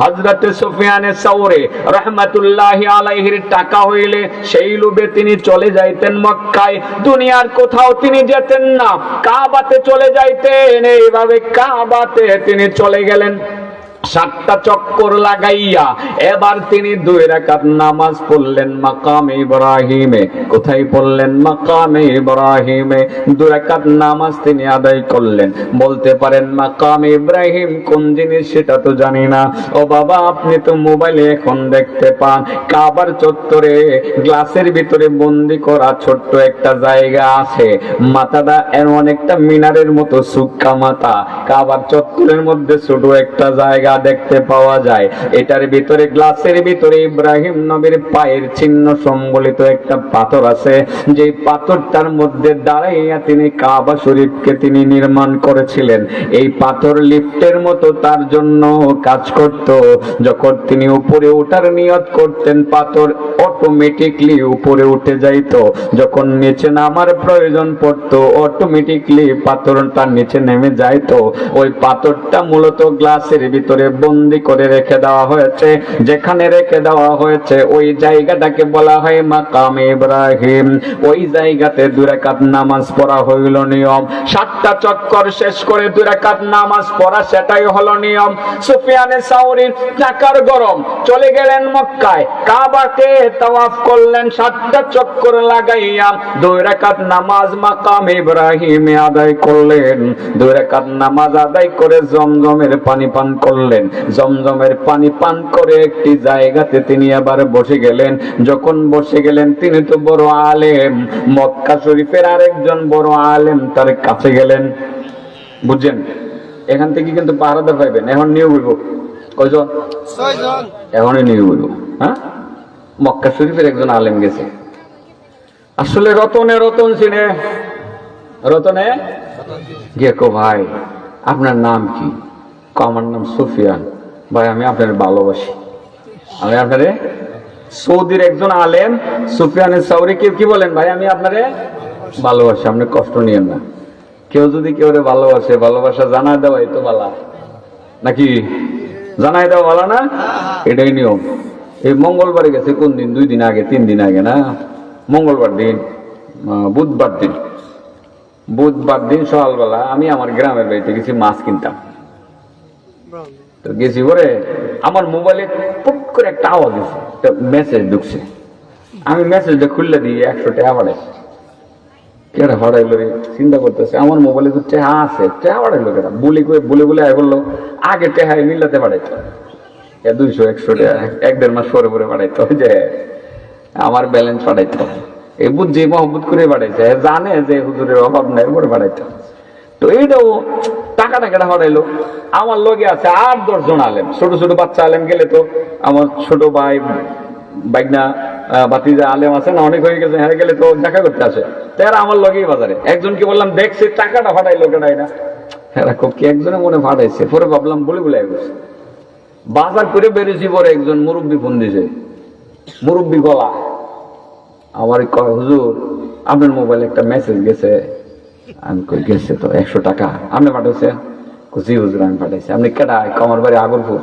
হযরত সুফিয়ানে সৌরে রহমাতুল্লাহি আলাইহির টাকা হইলে সেই লোভে তিনি চলে যাইতেন মক্কায়। দুনিয়ার কোথাও তিনি যেতেন না। কাবাতে চলে যাইতেন। এইভাবে কাবাতে তিনি চলে গেলেন। সাতটা চক্কর লাগাইয়া এবার তিনি দুই রাকাত নামাজ পড়লেন মাকাম ইব্রাহিমে। কোথায় পড়লেন? মাকাম ইব্রাহিমে। দুই রাকাত নামাজ তিনি আদায় করলেন। বলতে পারেন, মাকাম ইব্রাহিম কোন জিনিস সেটা তো জানি না। ও বাবা, আপনি তো মোবাইলে এখন দেখতে পান। কাবার চত্বরে গ্লাসের ভিতরে বন্দি করা ছোট্ট একটা জায়গা আছে। মাথাটা এমন একটা মিনারের মতো সুক্কা মাথা। কাবার চত্বরের মধ্যে ছোট একটা জায়গা দেখতে পাওয়া যায়। এটার ভিতরে, গ্লাসের ভিতরে ইব্রাহিম নবীর পায়ের চিহ্ন সম্বলিত একটা পাথর আছে। যে পাথরটার মধ্যে দাঁড়াইয়া তিনি কাবা শরীফকে তিনি নির্মাণ করেছিলেন। এই পাথর লিফটের মতো তার জন্য কাজ করত। যখন তিনি উপরে ওঠার নিয়ত করতেন, পাথর অটোমেটিকলি উপরে উঠে যাইতো। যখন নিচে নামার প্রয়োজন পড়তো অটোমেটিকলি পাথরটা নিচে নেমে যাইতো। ওই পাথরটা মূলত গ্লাসের ভিতরে বন্দি করে রেখে দেওয়া হয়েছে। যেখানে রেখে দেওয়া হয়েছে, ওই জায়গাটাকে বলা হয় মাকাম ইব্রাহিম। ওই জায়গাতে দুরাকাত নামাজ পড়া হইল নিয়ম। সাতটা চক্কর শেষ করে দুরাকাত নামাজ পড়া, সেটাই হলো নিয়ম। সুফিয়ানে সাউরির টাকার গরম, চলে গেলেন মক্কায়। কাবাকে তাওয়াফ করলেন সাতটা চক্কর লাগাইয়া দুই রাকাত নামাজ মাকাম ইব্রাহিমে আদায় করলেন। দুই রাকাত নামাজ আদায় করে জমজমের পানি পান করলেন। জমজমের পানি পান করে একটি জায়গাতে তিনি আবার বসে গেলেন। যখন বসে গেলেন তিনি তো বড় আলেম। মক্কা শরীফের আরেকজন বড় আলেম তার কাছে গেলেন। বুঝছেন? এখান থেকে কিন্তু পাহারাদার পাইবেন এখন নিয়ে উঠব কয়জন? ছয়জন। এখনই নিয়ে উঠব হ্যাঁ? মক্কা শরীফের একজন আলেম গেছে। আসলে রতনে রতন চিনে। রতনে? গিয়ে কো ভাই, আপনার নাম কি? আমার নাম সুফিয়ান। ভাই, আমি আপনার ভালোবাসি। আমি আপনারে সৌদির একজন আলেম সুফিয়ানের সাউরি কি কি বলেন? ভাই, আমি আপনারে ভালোবাসি, আপনি কষ্ট নিয়েন না। কেউ যদি কেউ ভালোবাসে, ভালোবাসা জানা দেওয়াই তো বালা। নাকি? জানাই দেওয়া ভালো না? এটাই নিয়ম। এই মঙ্গলবারে গেছে কোন দিন? দুই দিন আগে, তিন দিন আগে না? মঙ্গলবার দিন বুধবার দিন। বুধবার দিন সকালবেলা আমি আমার গ্রামের বাড়িতে গেছি, মাছ কিনতাম। তো গেছি পরে আমার মোবাইলে পুট করে একটা আওয়াজ দিছে, একটা মেসেজ ঢুকছে। আমি মেসেজটা খুললে দিই একশো টাকা হড়াইলো রে চিন্তা করতেছে, আমার মোবাইলে তো টেহা আছে, টেহা বাড়াইলো কেটা বলি বলে বলে আয় বলল, আগে টেহাই বাড়াইতো। এ দুইশো, একশো এক দেড় মাস পরে পরে ওই যে আমার ব্যালেন্স বাড়াইতো এই বুঝছি মহব্বত করে বাড়াইছে জানে যে হুজুরের অভাব নাই, পরে বাড়াইতো তো এইটাও টাকা টাকাটা হরাইলো আমার লগে আছে আট, দশ জন আলেম, ছোট ছোট বাচ্চা আলেম গেলে তো আমার ছোট ভাই বাইকনা বাতিজা আলেম আছে না, অনেক হয়ে গেছে হ্যাঁ গেলে তো দেখা করতে আসে। তারা আমার লগেই বাজারে। একজনকে বললাম দেখছে টাকাটা ফাটাইলো কেটাই না? হ্যাঁ খুব কি, একজনে মনে ফাটাইছে পরে ভাবলাম বলে বলে গেছে বাজার করে বেরিয়েছি পরে একজন মুরব্বী ফোন দিছে। মুরব্বী গলা। আমার কয় হুজুর আপনার মোবাইলে একটা মেসেজ গেছে। আমি কই গেছে তো একশো টাকা। আপনি পাঠাইছেন কই, জি হুজুর আমি পাঠাইছি। আপনি কেডা? কমার বাড়ি আগরপুর?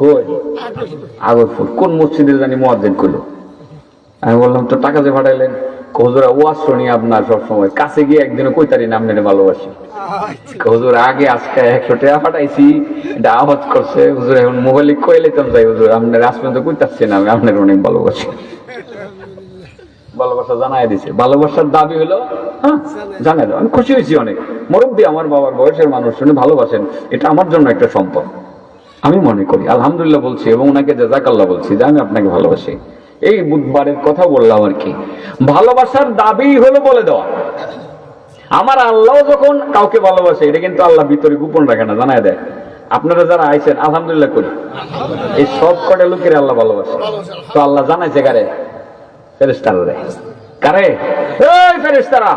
কই? আগরপুর। কোন মসজিদে জানি মোয়াজ্জেন করল আমি বললাম তো টাকা যে পাঠাইলেন? ওয়াজ শুনি আপনার সবসময়। কাছে গিয়ে একদিনও কইতারি না আপনার ভালোবাসি। আগে আজকে একশো টাকা পাঠাইছি, এটা আওয়াজ করছে। হুজুর, এখন মোবাইলে কইলে তো যাই, হুজুর, আপনার পর্যন্ত কইতাচ্ছি না, আমি আপনার অনেক ভালোবাসি। ভালোবাসা জানাই দিছে। ভালোবাসার দাবি হলো হ্যাঁ জানাই দাও আমি খুশি হয়েছি অনেক। মুরব্বী আমার বাবার বয়সের মানুষ শুনে ভালোবাসেন। এটা আমার জন্য একটা সম্পদ। আমি মনে করি, আলহামদুলিল্লাহ বলছি এবং ওনাকে জাজাকাল্লাহ বলছি যে আমি আপনাকে ভালোবাসি। এই বুধবারের কথা বললাম আর কি। ভালোবাসার দাবি হলো বলে দেওয়া। আমার আল্লাহ যখন কাউকে ভালোবাসে, এটা কিন্তু আল্লাহ ভিতরে গোপন রাখে না জানাই দেয়। আপনারা যারা আইছেন, আলহামদুলিল্লাহ করি। এই সব কটা লোকের আল্লাহ ভালোবাসে। তো আল্লাহ জানাইছে কারে? ফেরেস্তারা কারে? এই ফেরেস্তারা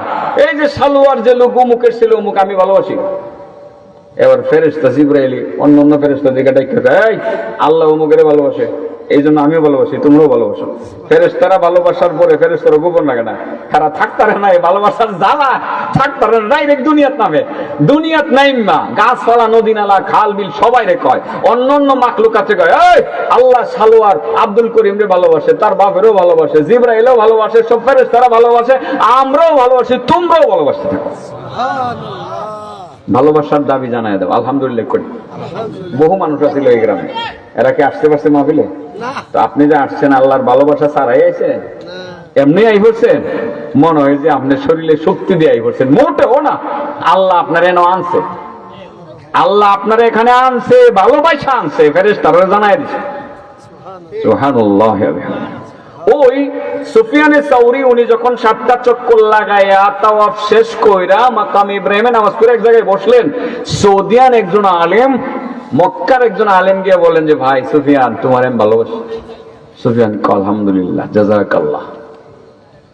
এই যে সালোয়ার যে লোক অমুকের ছিল, অমুক আমি ভালোবাসি। এবার ফেরেস্তা জিব্রাইলি অন্য অন্য ফেরেস্তা দিকে ডাইকে এই, আল্লাহ অমুকের ভালোবাসে। এই জন্য আমিও ভালোবাসি তোমরাও ভালোবাসো। ফেরেস্তারা ভালোবাসার পরে ফেরেস্তারা গোপন লাগে না। খারা থাকতারে না এই ভালোবাসার জ্বালা থাকতারে ডাইরেক্ট দুনিয়াত নামে। দুনিয়াত নাই মা গাছপালা নদী নালা খাল বিল সবাই রে কয়। অন্য অন্য মাকলুক কাছে কয় এই আল্লাহ সালোয়ার আব্দুল করিম রে ভালোবাসে তার বাপেরও ভালোবাসে জিব্রাইলও ভালোবাসে সব ফেরেস্তারা ভালোবাসে আমরাও ভালোবাসি তোমরাও ভালোবাসতে থাকো। ভালোবাসার দাবি জানাই দেব আলহামদুলিল্লাহ করি। বহু মানুষ আছিল এই গ্রামে। এরা কি আসতে পারছে মাহফিলে? তো আপনি যে আসছেন আল্লাহর ভালোবাসা ছাড়াই আইছে এমনি আই পড়ছেন মনে হয় যে আপনার শরীরে শক্তি দিয়ে আই পড়ছেন মোটেও না। আল্লাহ আপনার এনে আনছে। আল্লাহ আপনার এখানে আনছে ভালোবাসা আনছে। ফেরেস তারা জানাই দিছে। ওই সুফিয়ানে সাউরি উনি যখন সাতটা চক্কর লাগাইয়া তাওয়াফ শেষ কইরা মাকাম ইব্রাহিমে নামাজ পড়ে এক জায়গায় বসলেন সৌদিয়ান একজন আলেম মক্কার একজন আলেম গিয়ে বলেন যে ভাই সুফিয়ান তোমার আমি ভালোবাসি। সুফিয়ান আলহামদুলিল্লাহ জাজাকাল্লাহ